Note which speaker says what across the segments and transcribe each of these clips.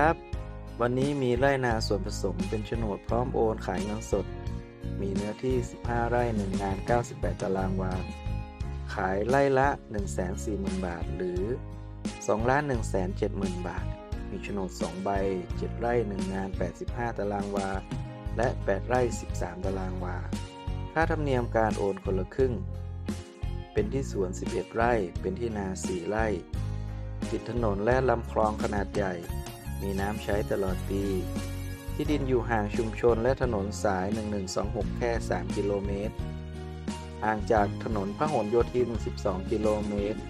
Speaker 1: ครับ วันนี้มีไร่นาส่วนผสมเป็นโฉนดพร้อมโอนขายเงินสด มีเนื้อที่ 15 ไร่ 1 งาน 98 ตารางวา ขายไร่ละ 140,000 บาท หรือ 2 ล้าน 170,000 บาท มีโฉนด 2 ใบ 7 ไร่ 1 งาน 85 ตารางวา และ 8 ไร่ 13 ตารางวา ค่าธรรมเนียมการโอนคนละครึ่ง เป็นที่สวน 11 ไร่ เป็นที่นา 4 ไร่ ติดถนนและลำคลองขนาดใหญ่ มีน้ำใช้ตลอดปี ที่ดินอยู่ห่างชุมชนและถนนสาย 1126 แค่ 3 กิโลเมตร ห่างจากถนนพหลโยธิน 12 กิโลเมตร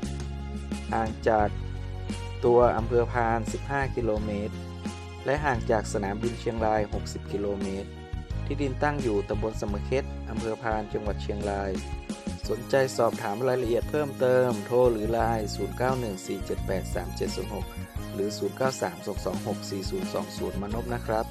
Speaker 1: ห่างจากตัวอำเภอพาน 15 กิโลเมตร และห่างจากสนามบินเชียงราย 60 กิโลเมตร ที่ดินตั้งอยู่ตำบลสมเค็ดอำเภอพาน จังหวัดเชียงราย สนใจสอบถามรายละเอียดเพิ่มเติม โทรหรือไลน์0914783706 หรือ 0932264020 มานพนะครับ